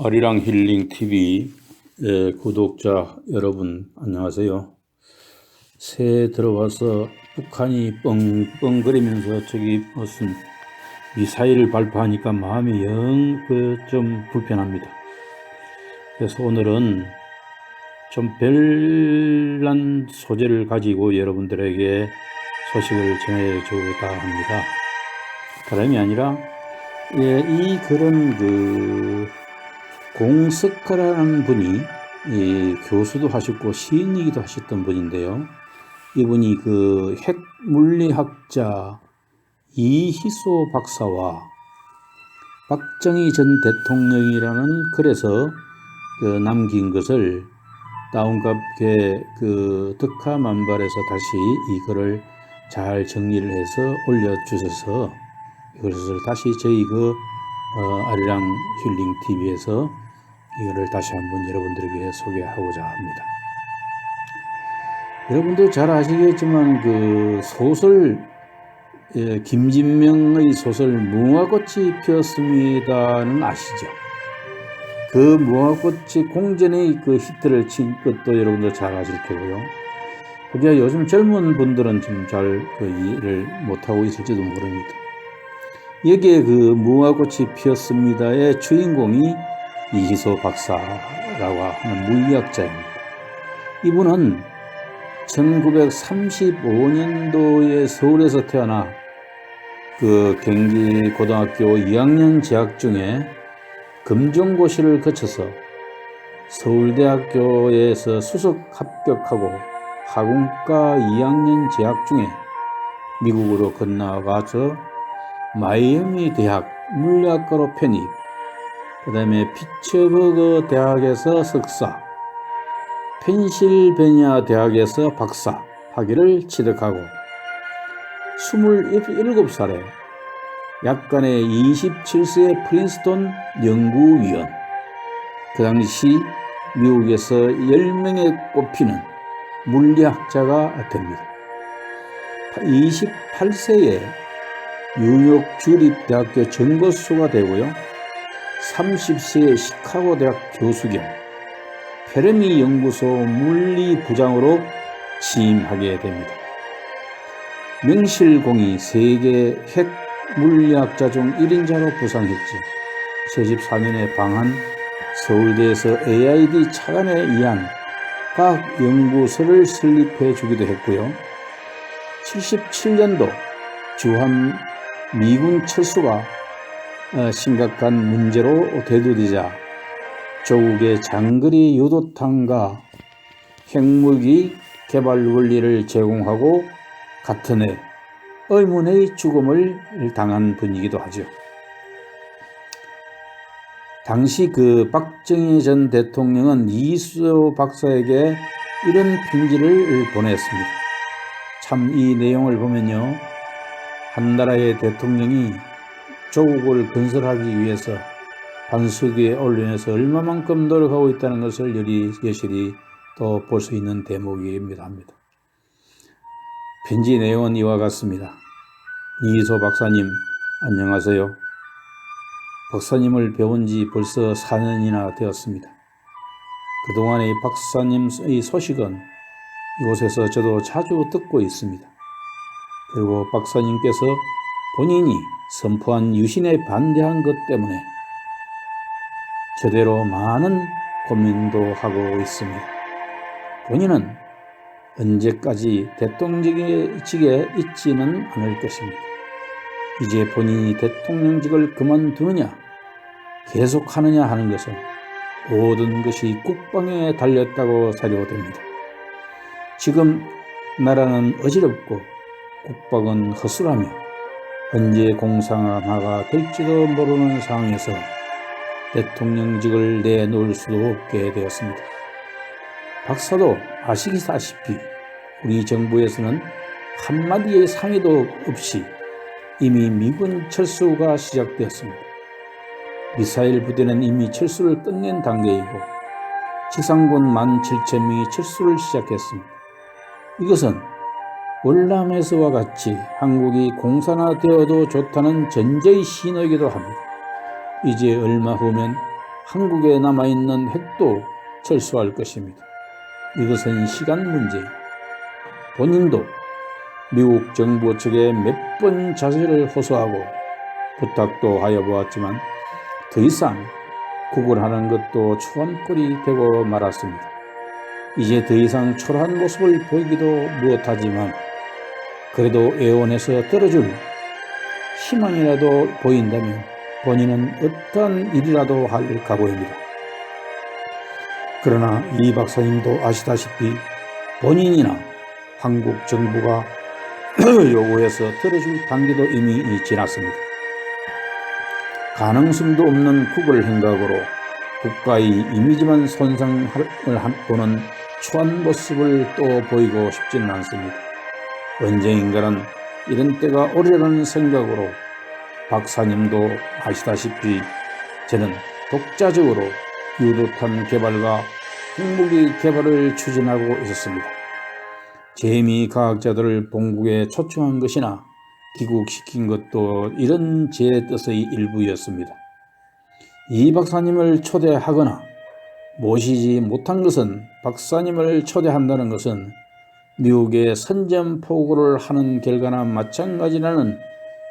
아리랑 힐링 TV 의 구독자 여러분 안녕하세요. 새해 들어와서 북한이 뻥뻥거리면서 저기 무슨 미사일을 발표하니까 마음이 영 그 좀 불편합니다. 그래서 오늘은 좀 별난 소재를 가지고 여러분들에게 소식을 전해주다 합니다. 다름이 아니라 예, 이 그런 그 공석가라는 분이 이 교수도 하셨고 시인이기도 하셨던 분인데요. 이분이 그 핵물리학자 이희소 박사와 박정희 전 대통령이라는 글에서 그 남긴 것을 다운갑게 그 덕화만발에서 다시 이거를 잘 정리를 해서 올려주셔서 이것을 다시 저희 그 어, 아리랑 힐링 TV에서 이거를 다시 한번 여러분들에게 소개하고자 합니다. 여러분도 잘 아시겠지만 그 소설 예, 김진명의 소설 무화꽃이 피었습니다는 아시죠? 그 무화꽃이 공전의 그 히트를 친 것도 여러분도 잘 아실 테고요. 그게 요즘 젊은 분들은 좀잘그 이해를 못하고 있을지도 모릅니다. 여기에 그 무화꽃이 피었습니다의 주인공이 이희소 박사라고 하는 물리학자입니다. 이분은 1935년도에 서울에서 태어나 그 경기 고등학교 2학년 재학 중에 금정고시를 거쳐서 서울대학교에서 수석 합격하고 학원과 2학년 재학 중에 미국으로 건너가서 마이애미 대학 물리학과로 편입, 그 다음에 피츠버그 대학에서 석사, 펜실베니아 대학에서 박사 학위를 취득하고 27살에 약간의 27세의 프린스톤 연구위원, 그 당시 미국에서 10명에 꼽히는 물리학자가 됩니다. 28세에 뉴욕 주립대학교 전거수가 되고요. 30세에 시카고 대학 교수 겸 페르미 연구소 물리 부장으로 취임하게 됩니다. 명실공히 세계 핵 물리학자 중 1인자로 부상했지. 74년에 방한 서울대에서 AID 차관에 의한 과학 연구소를 설립해 주기도 했고요. 77년도 주한 미군 철수가 심각한 문제로 대두되자 조국의 장거리 유도탄과 핵무기 개발 원리를 제공하고 같은 해 의문의 죽음을 당한 분이기도 하죠. 당시 그 박정희 전 대통령은 이수호 박사에게 이런 편지를 보냈습니다. 참 이 내용을 보면요. 한 나라의 대통령이 조국을 건설하기 위해서 반석의 언론에서 얼마만큼 노력하고 있다는 것을 여리, 여실히 또 볼 수 있는 대목입니다. 합니다. 편지 내용은 이와 같습니다. 이희소 박사님, 안녕하세요. 박사님을 배운 지 벌써 4년이나 되었습니다. 그동안의 박사님의 소식은 이곳에서 저도 자주 듣고 있습니다. 그리고 박사님께서 본인이 선포한 유신에 반대한 것 때문에 저대로 많은 고민도 하고 있습니다. 본인은 언제까지 대통령직에 있지는 않을 것입니다. 이제 본인이 대통령직을 그만두느냐, 계속하느냐 하는 것은 모든 것이 국방에 달렸다고 사료됩니다. 지금 나라는 어지럽고 국방은 허술하며 언제 공상화가 될지도 모르는 상황에서 대통령직을 내놓을 수도 없게 되었습니다. 박사도 아시다시피 우리 정부에서는 한마디의 상의도 없이 이미 미군 철수가 시작되었습니다. 미사일 부대는 이미 철수를 끝낸 단계이고 지상군 17,000명이 철수를 시작했습니다. 이것은 월남에서와 같이 한국이 공산화되어도 좋다는 전제의 신호이기도 합니다. 이제 얼마 후면 한국에 남아있는 핵도 철수할 것입니다. 이것은 시간 문제. 본인도 미국 정부 측에 몇 번 자세를 호소하고 부탁도 하여 보았지만 더 이상 구걸하는 것도 초안꼴이 되고 말았습니다. 이제 더 이상 초라한 모습을 보이기도 무엇하지만 그래도 애원해서 들어줄 희망이라도 보인다면 본인은 어떠한 일이라도 할 각오입니다. 그러나 이 박사님도 아시다시피 본인이나 한국 정부가 요구해서 들어줄 단계도 이미 지났습니다. 가능성도 없는 국을 행각으로 국가의 이미지만 손상을 보는 추한 모습을 또 보이고 싶지는 않습니다. 언젠가는 이런 때가 오리라는 생각으로 박사님도 아시다시피 저는 독자적으로 유도탄 개발과 핵무기 개발을 추진하고 있었습니다. 재미 과학자들을 본국에 초청한 것이나 귀국시킨 것도 이런 제 뜻의 일부였습니다. 이 박사님을 초대하거나 모시지 못한 것은 박사님을 초대한다는 것은 미국의 선전포고를 하는 결과나 마찬가지라는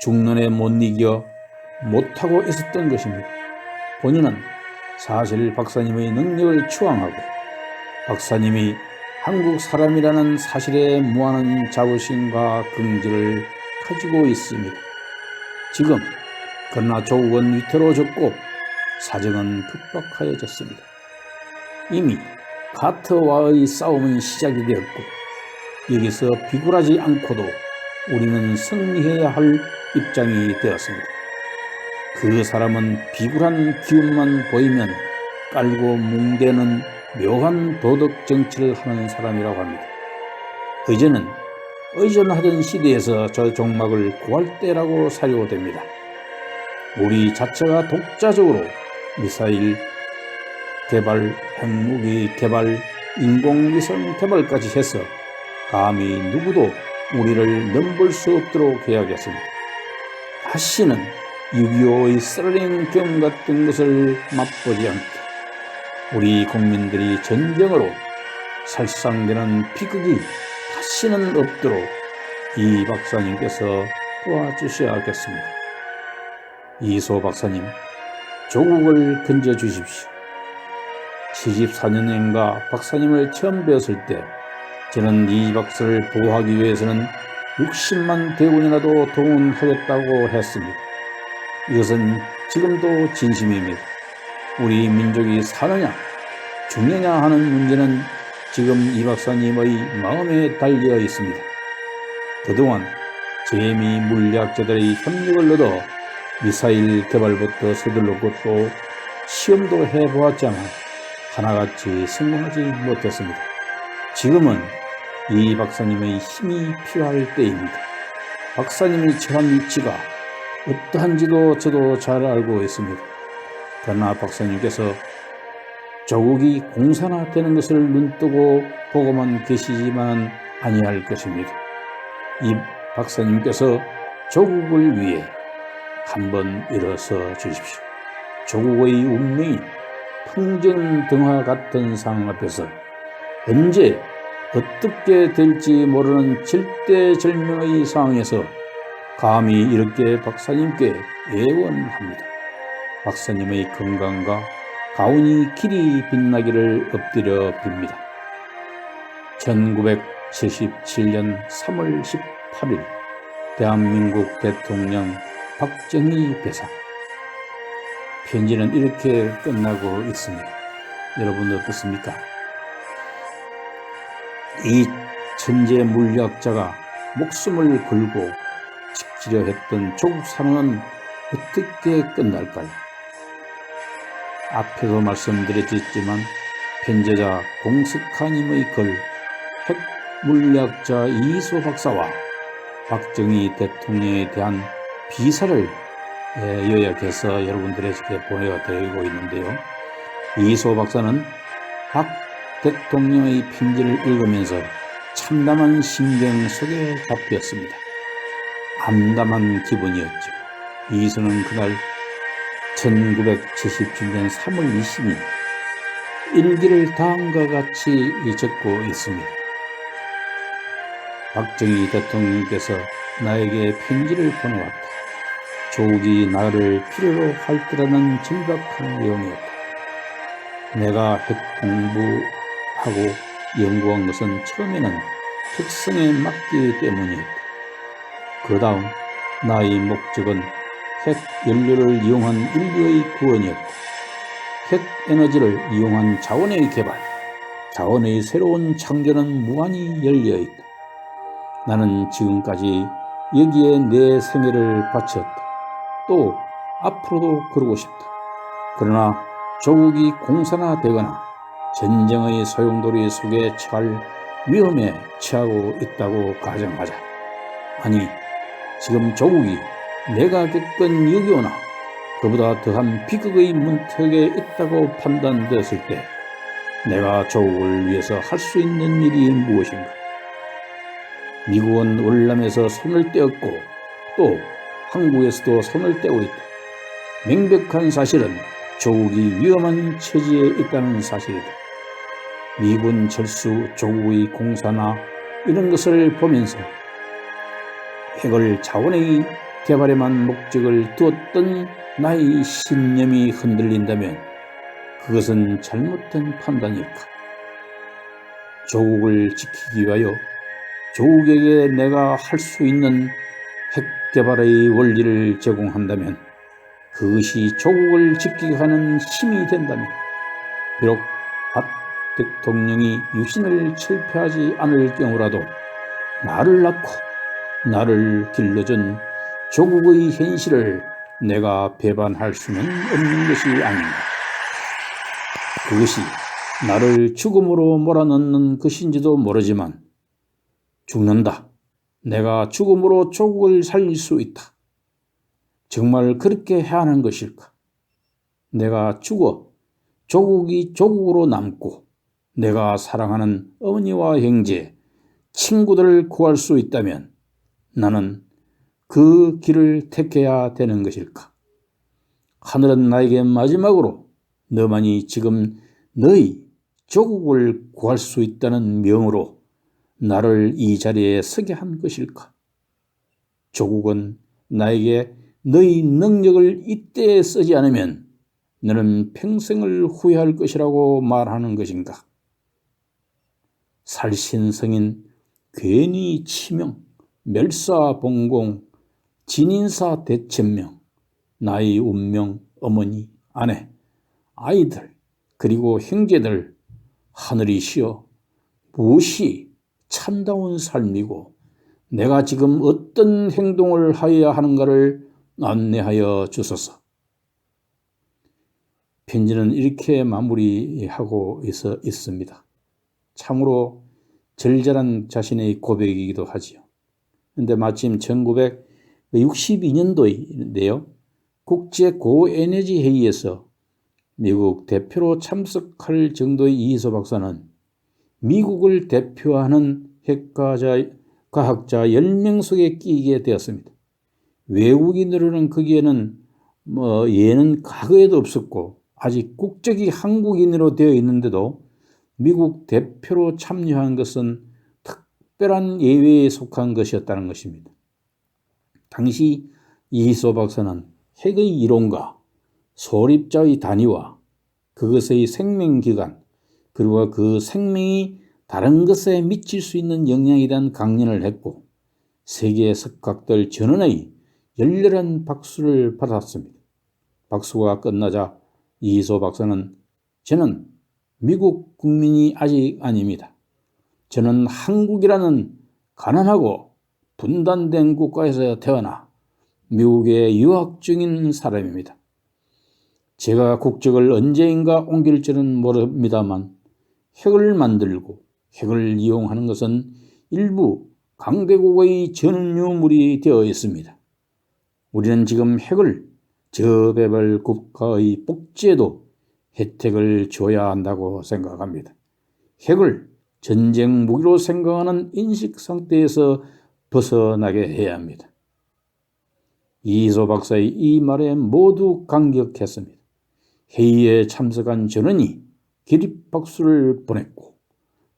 중론에 못 이겨 못하고 있었던 것입니다. 본인은 사실 박사님의 능력을 추앙하고 박사님이 한국 사람이라는 사실에 무한한 자부심과 긍지를 가지고 있습니다. 지금 그러나 조국은 위태로워졌고 사정은 급박하여졌습니다. 이미 카트와의 싸움은 시작이 되었고 여기서 비굴하지 않고도 우리는 승리해야 할 입장이 되었습니다. 그 사람은 비굴한 기운만 보이면 깔고 뭉대는 묘한 도덕 정치를 하는 사람이라고 합니다. 의제는 의존하던 시대에서 저 종막을 구할 때라고 사료됩니다. 우리 자체가 독자적으로 미사일 개발, 핵무기 개발, 인공위성 개발까지 해서 감히 누구도 우리를 넘볼 수 없도록 해야겠습니다. 다시는 6.25의 쓰러린 경 같은 것을 맛보지 않게 우리 국민들이 전쟁으로 살상되는 비극이 다시는 없도록 이 박사님께서 도와주셔야겠습니다. 이소 박사님, 조국을 건져 주십시오. 74년인가 박사님을 처음 뵈었을 때 저는 이 박사를 보호하기 위해서는 60만 대군이라도 동원하겠다고 했습니다. 이것은 지금도 진심입니다. 우리 민족이 사느냐, 죽느냐 하는 문제는 지금 이 박사님의 마음에 달려 있습니다. 그동안 재미 물리학자들의 협력을 얻어 미사일 개발부터 서둘렀고 또 시험도 해보았지만 하나같이 성공하지 못했습니다. 지금은 이 박사님의 힘이 필요할 때입니다. 박사님이 처한 위치가 어떠한지도 저도 잘 알고 있습니다. 그러나 박사님께서 조국이 공산화되는 것을 눈뜨고 보고만 계시지만 아니할 것입니다. 이 박사님께서 조국을 위해 한번 일어서 주십시오. 조국의 운명이 풍전등화 같은 상황 앞에서 언제 어떻게 될지 모르는 절대절명의 상황에서 감히 이렇게 박사님께 예원합니다. 박사님의 건강과 가운이 길이 빛나기를 엎드려 빕니다. 1977년 3월 18일 대한민국 대통령 박정희 배상 편지는 이렇게 끝나고 있습니다. 여러분 어떻습니까? 이 천재 물리학자가 목숨을 걸고 지키려 했던 조국 산업은 어떻게 끝날까요? 앞에도 말씀드렸지만 편제자 공석하님의 글 핵물리학자 이소 박사와 박정희 대통령에 대한 비사를 예, 요약해서 여러분들에게 보내드리고 있는데요. 이소 박사는 박 대통령의 편지를 읽으면서 참담한 심경 속에 잡혔습니다. 암담한 기분이었죠. 이소는 그날 1977년 3월 20일 일기를 다음과 같이 적고 있습니다. 박정희 대통령께서 나에게 편지를 보내왔다. 조국이 나를 필요로 할 때라는 절박한 내용이었다. 내가 핵 공부 하고 연구한 것은 처음에는 특성에 맞기 때문이었다. 그 다음 나의 목적은 핵 연료를 이용한 인류의 구원이었다. 핵 에너지를 이용한 자원의 개발, 자원의 새로운 창조는 무한히 열려 있다. 나는 지금까지 여기에 내 생애를 바쳤다. 또 앞으로도 그러고 싶다. 그러나 조국이 공산화되거나 전쟁의 소용돌이 속에 처할 위험에 처하고 있다고 가정하자. 아니, 지금 조국이 내가 겪은 6.25나 그보다 더한 비극의 문턱에 있다고 판단되었을 때 내가 조국을 위해서 할 수 있는 일이 무엇인가? 미국은 월남에서 손을 떼었고 또 한국에서도 손을 떼고 있다. 명백한 사실은 조국이 위험한 처지에 있다는 사실이다. 미군 철수, 조국의 공사나 이런 것을 보면서 핵을 자원의 개발에만 목적을 두었던 나의 신념이 흔들린다면 그것은 잘못된 판단일까? 조국을 지키기 위하여 조국에게 내가 할 수 있는 핵 개발의 원리를 제공한다면 그것이 조국을 지키게 하는 힘이 된다면 비록 박 대통령이 유신을 철폐하지 않을 경우라도 나를 낳고 나를 길러준 조국의 현실을 내가 배반할 수는 없는 것이 아닌가. 그것이 나를 죽음으로 몰아넣는 것인지도 모르지만 죽는다. 내가 죽음으로 조국을 살릴 수 있다. 정말 그렇게 해야 하는 것일까? 내가 죽어 조국이 조국으로 남고 내가 사랑하는 어머니와 형제, 친구들을 구할 수 있다면 나는 그 길을 택해야 되는 것일까? 하늘은 나에게 마지막으로 너만이 지금 너희 조국을 구할 수 있다는 명으로 나를 이 자리에 서게 한 것일까? 조국은 나에게 너희 능력을 이때 쓰지 않으면 너는 평생을 후회할 것이라고 말하는 것인가? 살신성인 괜히 치명, 멸사봉공, 진인사 대천명, 나의 운명, 어머니, 아내, 아이들, 그리고 형제들, 하늘이 시어 무엇이 참다운 삶이고 내가 지금 어떤 행동을 하여야 하는가를 안내하여 주소서. 편지는 이렇게 마무리하고 있어 있습니다. 참으로 절절한 자신의 고백이기도 하지요. 근데 마침 1900 62년도인데요. 국제 고에너지 회의에서 미국 대표로 참석할 정도의 이희소 박사는 미국을 대표하는 핵과자 과학자 10명 속에 끼게 되었습니다. 외국인으로는 거기에는 뭐 얘는 과거에도 없었고 아직 국적이 한국인으로 되어 있는데도 미국 대표로 참여한 것은 특별한 예외에 속한 것이었다는 것입니다. 당시 이희소 박사는 핵의 이론과 소립자의 단위와 그것의 생명기간 그리고 그 생명이 다른 것에 미칠 수 있는 영향에 대한 강연을 했고 세계 석학들 전원의 열렬한 박수를 받았습니다. 박수가 끝나자 이희소 박사는 저는 미국 국민이 아직 아닙니다. 저는 한국이라는 가난하고 분단된 국가에서 태어나 미국에 유학 중인 사람입니다. 제가 국적을 언제인가 옮길지는 모릅니다만 핵을 만들고 핵을 이용하는 것은 일부 강대국의 전유물이 되어 있습니다. 우리는 지금 핵을 저배별 국가의 복지에도 혜택을 줘야 한다고 생각합니다. 핵을 전쟁 무기로 생각하는 인식 상태에서 벗어나게 해야 합니다. 이희소 박사의 이 말에 모두 감격했습니다. 회의에 참석한 전원이 기립박수를 보냈고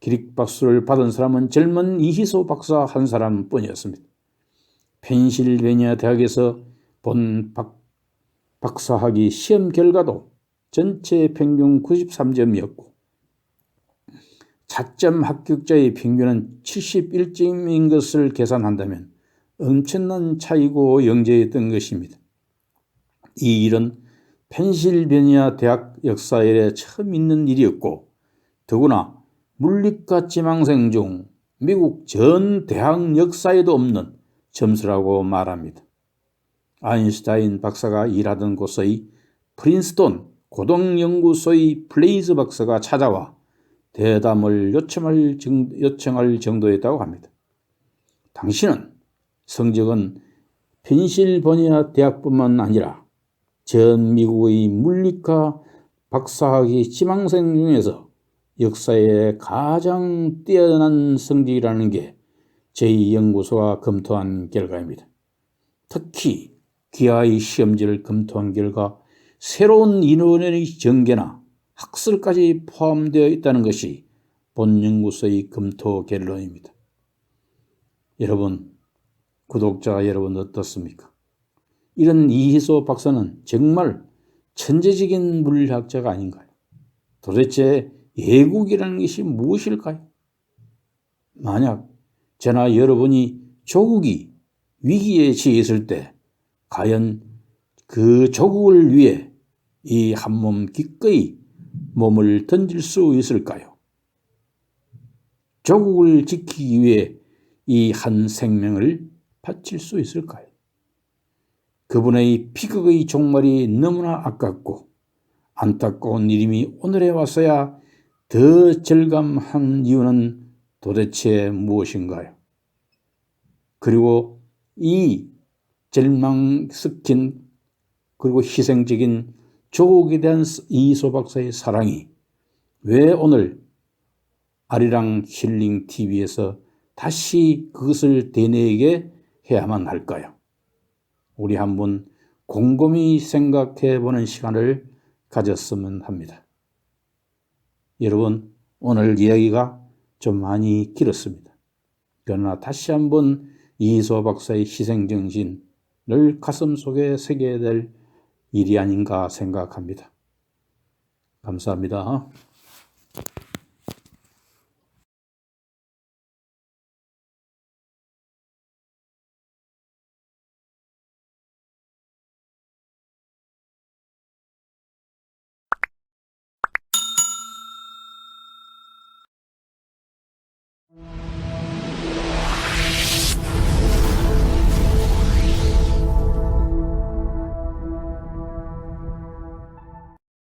기립박수를 받은 사람은 젊은 이희소 박사 한 사람뿐이었습니다. 펜실베니아 대학에서 본 박, 박사학위 시험 결과도 전체 평균 93점이었고 자점 합격자의 평균은 71점인 것을 계산한다면 엄청난 차이고 영재였던 것입니다. 이 일은 펜실베니아 대학 역사에 처음 있는 일이었고 더구나 물리과 지망생 중 미국 전 대학 역사에도 없는 점수라고 말합니다. 아인슈타인 박사가 일하던 곳의 프린스톤 고등연구소의 플레이즈 박사가 찾아와 대담을 요청할, 정, 요청할 정도였다고 합니다. 당신은 성적은 펜실버니아 대학뿐만 아니라 전 미국의 물리과 박사학위 지망생 중에서 역사에 가장 뛰어난 성적이라는 게 저희 연구소가 검토한 결과입니다. 특히 기하의 시험지를 검토한 결과 새로운 인원의 전개나 학설까지 포함되어 있다는 것이 본 연구소의 검토 결론입니다. 여러분, 구독자 여러분 어떻습니까? 이런 이희소 박사는 정말 천재적인 물리학자가 아닌가요? 도대체 예국이라는 것이 무엇일까요? 만약 저나 여러분이 조국이 위기에 처했을 때 과연 그 조국을 위해 이 한 몸 기꺼이 몸을 던질 수 있을까요? 조국을 지키기 위해 이 한 생명을 바칠 수 있을까요? 그분의 피극의 종말이 너무나 아깝고 안타까운 일임이 오늘에 와서야 더 절감한 이유는 도대체 무엇인가요? 그리고 이 절망 섞인 그리고 희생적인 조국에 대한 이소 박사의 사랑이 왜 오늘 아리랑 힐링 TV에서 다시 그것을 되뇌게 해야만 할까요? 우리 한번 곰곰이 생각해 보는 시간을 가졌으면 합니다. 여러분, 오늘 이야기가 좀 많이 길었습니다. 그러나 다시 한번 이소 박사의 희생정신을 가슴 속에 새겨야 될 일이 아닌가 생각합니다. 감사합니다.